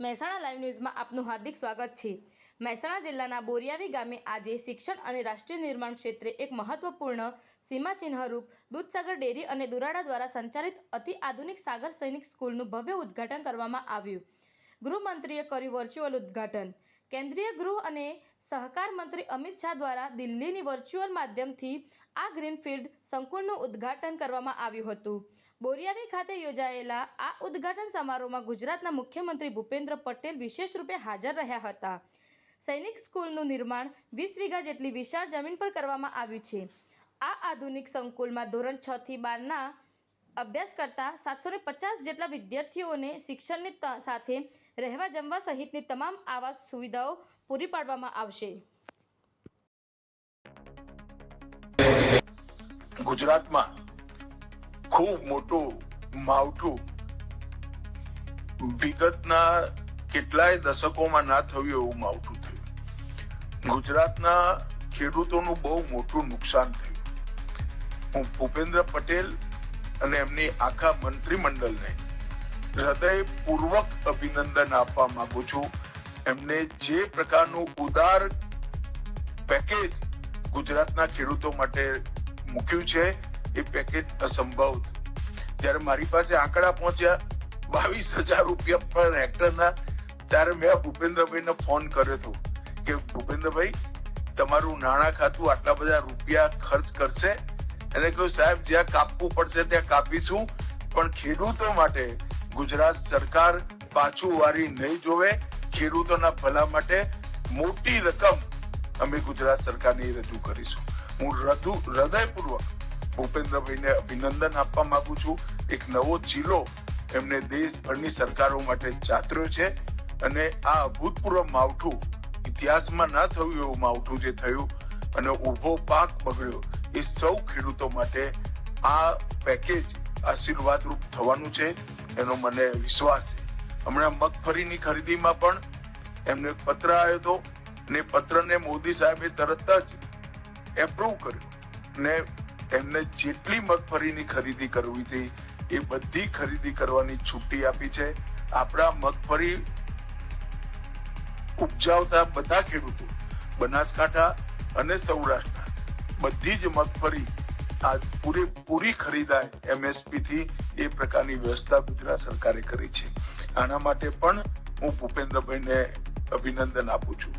Mehsana live ન્યૂઝમાં આપનું હાર્દિક સ્વાગત છે. મહેસાણા જિલ્લાના બોરિયાવી ગામે આજે શિક્ષણ અને રાષ્ટ્રીય નિર્માણ ક્ષેત્રે એક મહત્વપૂર્ણ સીમાચિહ્નરૂપ દૂધસાગર ડેરી અને દુરાડા દ્વારા સંચાલિત અતિ આધુનિક સાગર સૈનિક સ્કૂલનું ભવ્ય ઉદ્ઘાટન કરવામાં આવ્યું. ગૃહમંત્રીએ કર્યું વર્ચ્યુઅલ ઉદ્ઘાટન. કેન્દ્રીય ગૃહ અને સહકાર મંત્રી અમિત શાહ દ્વારા દિલ્હીની વર્ચ્યુઅલ માધ્યમથી આ ગ્રીનફિલ્ડ સંકુલનું ઉદ્ઘાટન કરવામાં આવ્યું હતું. બોરિયાવી ખાતે યોજાયેલા આ ઉદ્ઘાટન સમારોહમાં ગુજરાતના મુખ્યમંત્રી ભૂપેન્દ્ર પટેલ વિશેષ રૂપે હાજર રહ્યા હતા. સૈનિક સ્કૂલનું નિર્માણ વીસ વીઘા જેટલી વિશાળ જમીન પર કરવામાં આવ્યું છે. આ આધુનિક સંકુલમાં ધોરણ છ થી બારના અભ્યાસ કરતા સાતસો પચાસ જેટલા વિદ્યાર્થીઓને શિક્ષણની સાથે રહેવા જમવા સહિતની તમામ આવાસ સુવિધાઓ પૂરી પાડવામાં આવશે. ગુજરાતમાં ખૂબ મોટું, માવઠું, વિગતના કેટલાય દશકોમાં ના થયું એવું માવઠું થયું. ગુજરાતના ખેડૂતોનું બહુ મોટું નુકસાન થયું. હું ભૂપેન્દ્ર પટેલ અને એમની આખા મંત્રીમંડળને હૃદયપૂર્વક અભિનંદન આપવા માંગુ છું. એમને જે પ્રકારનું ઉદાર પેકેજ ગુજરાતના ખેડૂતો માટે મૂક્યું છે, એ પેકેજ અસંભવ જ્યારે મારી પાસે આંકડા પહોંચ્યા બાવીસ હજાર રૂપિયા પર હેક્ટરના, ત્યારે મેં ભૂપેન્દ્રભાઈને ફોન કર્યો હતો કે ભૂપેન્દ્રભાઈ, તમારું નાણાં ખાતું આટલા બધા રૂપિયા ખર્ચ કરશે? એને કહ્યું, સાહેબ, જ્યાં કાપવું પડશે ત્યાં કાપીશું, પણ ખેડૂતો માટે ગુજરાત સરકાર પાછું વારી નહીં જોવે. ખેડૂતોના ભલા માટે મોટી રકમ અમે ગુજરાત સરકારને રજૂ કરીશું. હું હૃદુ હૃદયપૂર્વક ભૂપેન્દ્રભાઈને અભિનંદન આપવા માંગુ છું. એક નવો જિલ્લો એમને દેશભરની સરકારો માટે ચાતર્યો છે અને આ અભૂતપૂર્વ માવઠું ઇતિહાસમાં ના થયું એવું માવઠું જે થયું અને ઊભો પાક બગડ્યો એ સૌ ખેડૂતો માટે આ પેકેજ આશીર્વાદરૂપ થવાનું છે, એનો મને વિશ્વાસ છે. હમણાં મગફળીની ખરીદીમાં પણ એમને પત્ર આવ્યો હતો ને પત્રને મોદી સાહેબે તરત જ એપ્રુવ કર્યો ને એમને જેટલી મગફળીની ખરીદી કરવી હતી એ બધી ખરીદી કરવાની છૂટી આપી છે. આપણા મગફળી ઉપજાવતા બધા ખેડૂતો બનાસકાંઠા અને સૌરાષ્ટ્રના બધી જ મગફળી આ પૂરેપૂરી ખરીદાય એમએસપી થી એ પ્રકારની વ્યવસ્થા ગુજરાત સરકારે કરી છે. આના માટે પણ હું ભૂપેન્દ્રભાઈને અભિનંદન આપું છું.